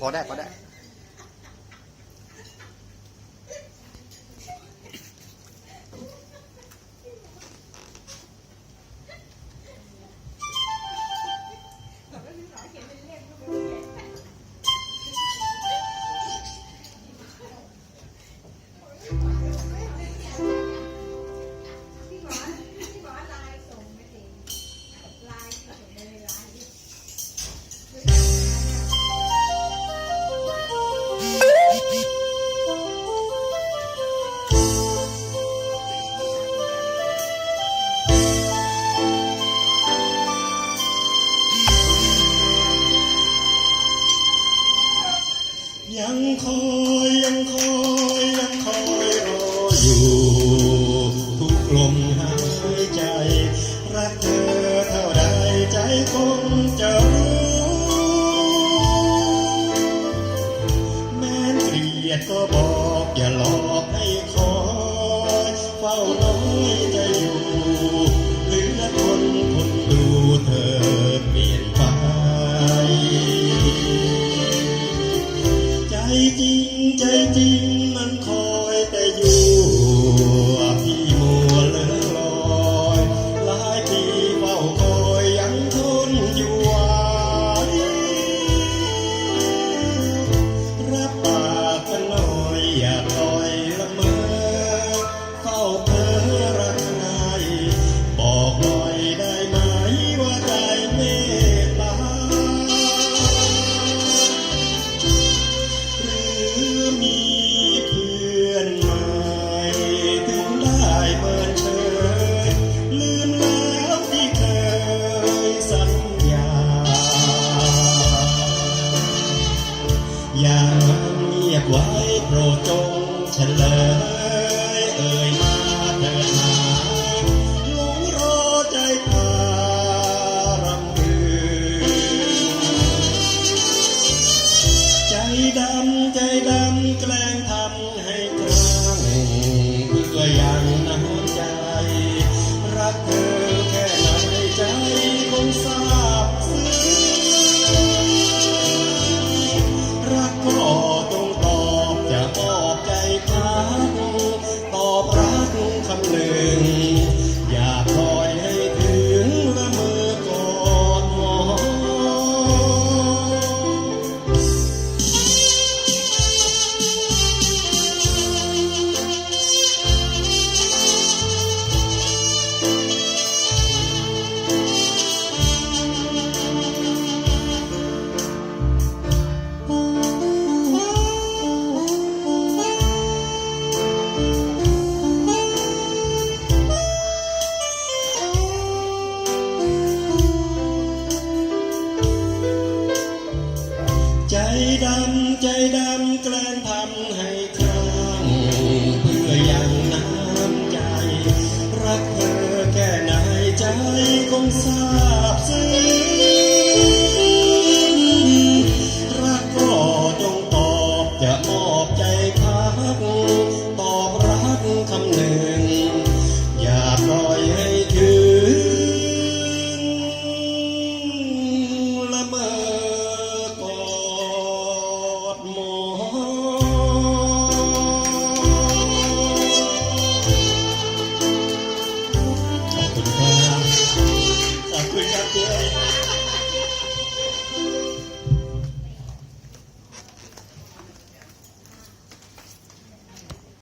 พอได้พอได้ ยังคอยยังคอยยังคอยรออยู่ ทุกลมหายใจ รักเธอเท่าใดใจคงจะรู้แม้เกลียดก็บอกอย่าหลอกให้คอย เฝ้าน้อยจะอยู่ จริงใจจริงมันขอ โปรดจงเฉลยเอ่ย